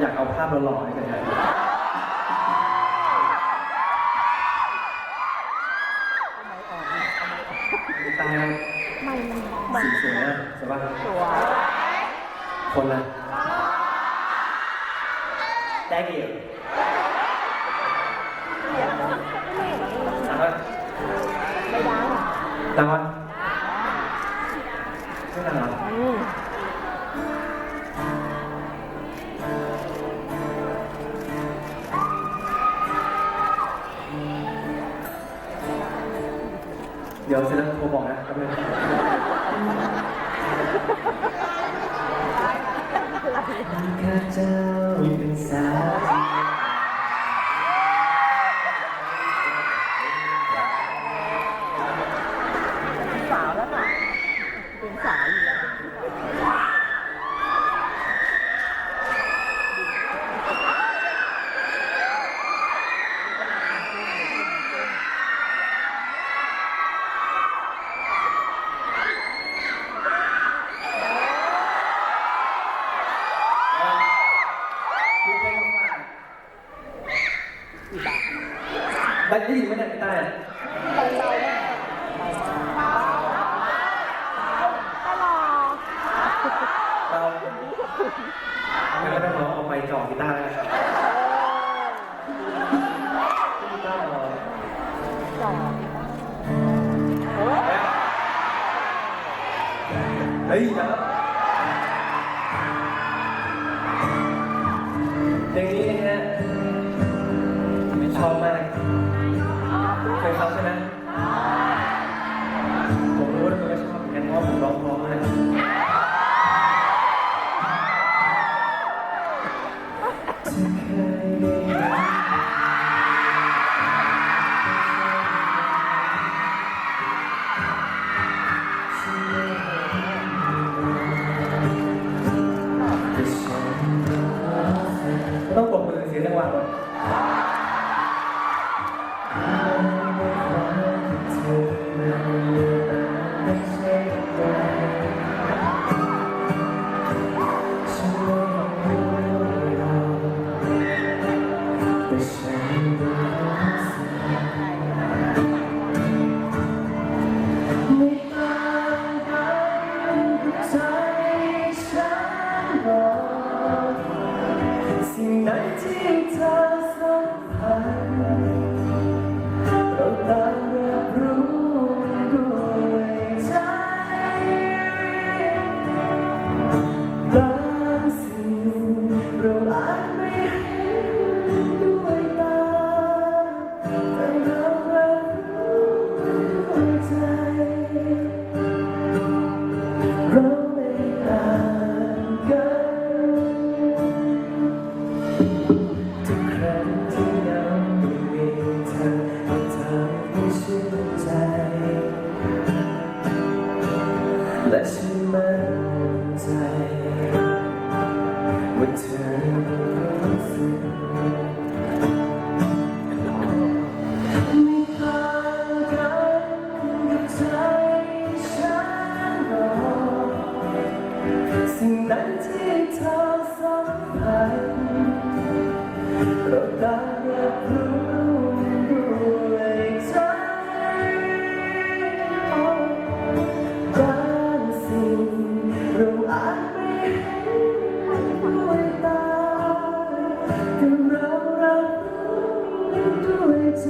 อยากเอาภาพหล่อๆให้กันนะตาไม่มันสีสวยนะใช่ปะสวย คนละได้กี่ต่างกันไม่ดังต่างกัน ข้าเจ้าเป็นสาว ได้ได้ยินไหมเนี่ยพี่ต้าตลอดเราไม่ก็ต้องเราเอาไปจ่อกีตาร์นะครับกีตาร์เราเฮ้ยเดี๋ยวเต้ สิ่งนั้นที่เธอสัมผัสเราต่างรับรู้ด้วยใจบางสิ่งเราอาจไม่เห็นด้วยตาแต่เรารับรู้ด้วยใจ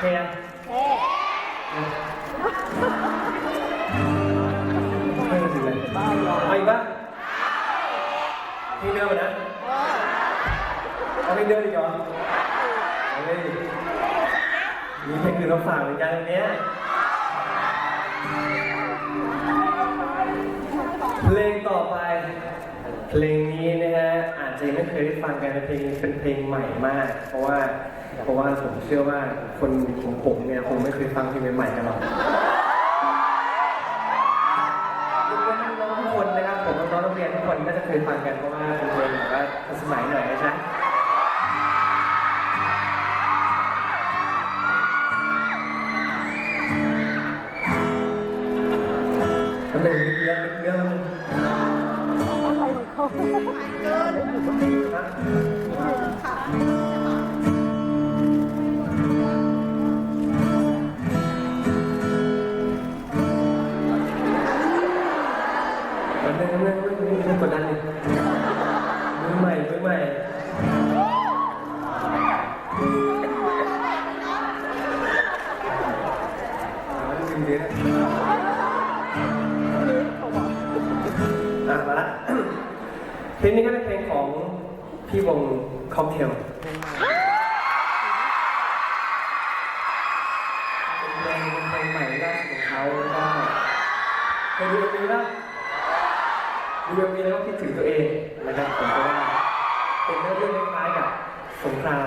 เฮียเอ๊ะไม่รู้สึกเลยบ้าหรอเอาอีกปะเพลงเดิมอะนะเออเอาเพลงเดิมอีกเหรอเฮ้ยมีเพลงอื่นมาฝากเหมือนกันวันเนี้ยเพลงต่อไป เพลงนี้นะฮะอาจจะยังไม่เคยได้ฟังกันเป็นเพลงเป็นเพลงใหม่มาก เพราะว่าเพราะว่าผมเชื่อว่าคนของผมเนี่ยคงไม่เคยฟังเพลงใหม่ๆกันหรอกยกเว้นน้องๆทุกคนนะครับผมน้องๆนักเรียนทุกคนก็จะเคยฟังกันเพราะว่าเป็นเพลงแบบว่าทันสมัยหน่อยนะจ๊ะทำไมนึกเรื่องนึกเรื่อง อะไรของเขามันไม่ไม่ไม่ไม่ไม่กดดันเลยมือใหม่มือใหม่เอาจริงๆ นี้ก็เป็นเพลงของพี่วงค็อกเทลเป็นเพลงเป็นเพลงใหม่ล่าสุดของเขาแล้วก็เคยดูเพลงนี้ป่ะดูเอ็มวีแล้วก็คิดถึงตัวเองนะครับผมก็ว่าเป็นเรื่องคล้ายๆกับสงคราม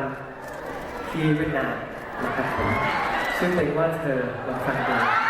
ที่เวียดนามนะครับผมชื่อเพลงว่าเธอลองฟังดู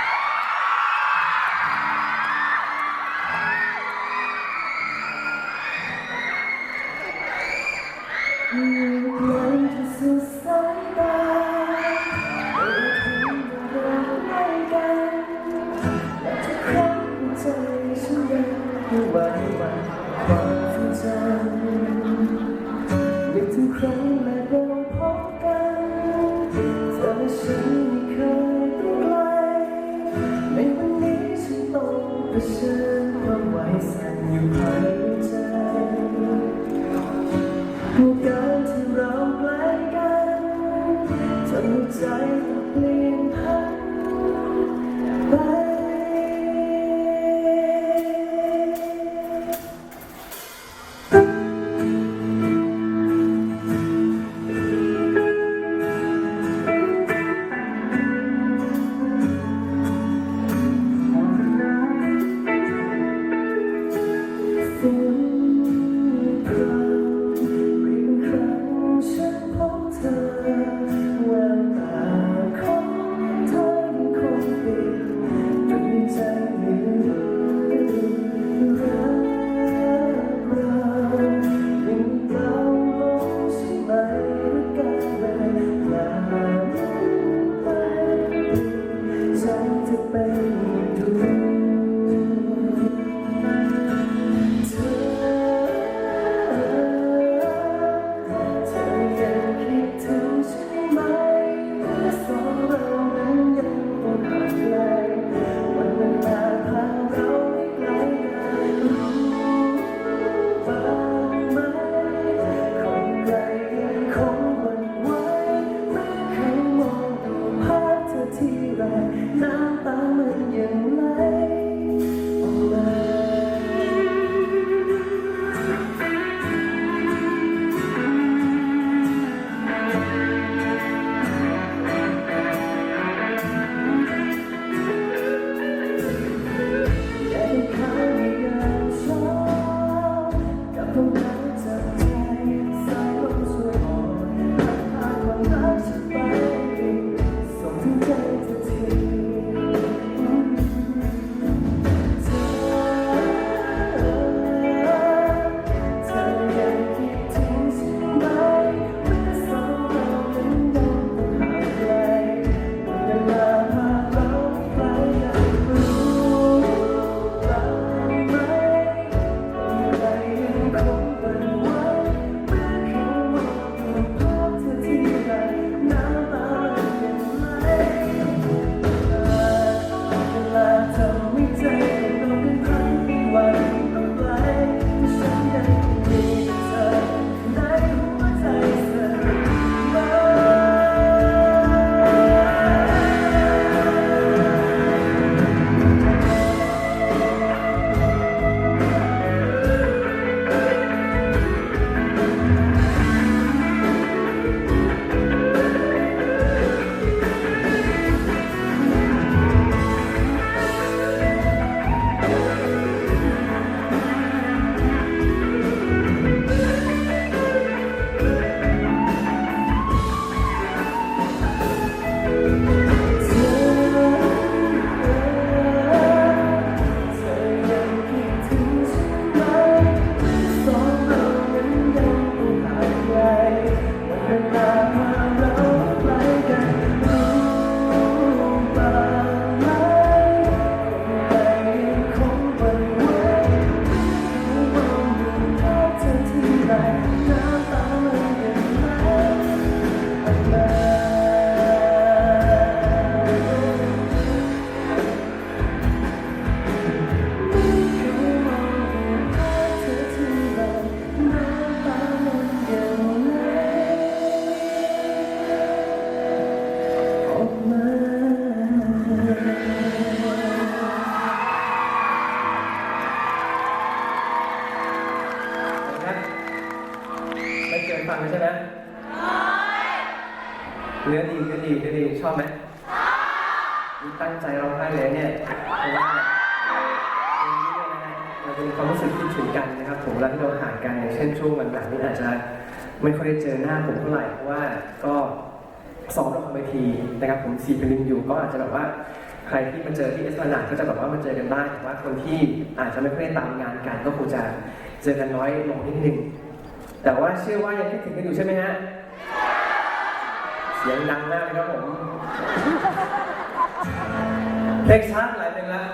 ท ดีเนื้อดีชอบไหมมีตั้งใจร้องไห้เลยเนี่ยเพราะว่าเพลงนี้เนี่ยนะฮะมันเป็นความรู้สึกคิดถึงกันนะครับ ผมเวลาที่เราห่างกันอย่างเช่นช่วงหลังๆนี่อาจจะไม่ค่อยได้เจอหน้าผมเท่าไหร่เพราะว่าก็ซ้อมละครเวทีนะครับผมซีเป็นลิงอยู่ก็อาจจะแบบว่าใครที่มาเจอที่เอสพลานาดก็จะแบบว่ามาเจอกันบ้างแต่ว่าคนที่อาจจะไม่ค่อยได้ตามงานกันก็คงจะเจอกันน้อยลงนิดนึงแต่ว่าเชื่อว่ายังคิดถึงกันอยู่ใช่ไหมฮะ เสียงดังมากเลยครับผมเพลงชาร์ตหลายเพลงแล้ว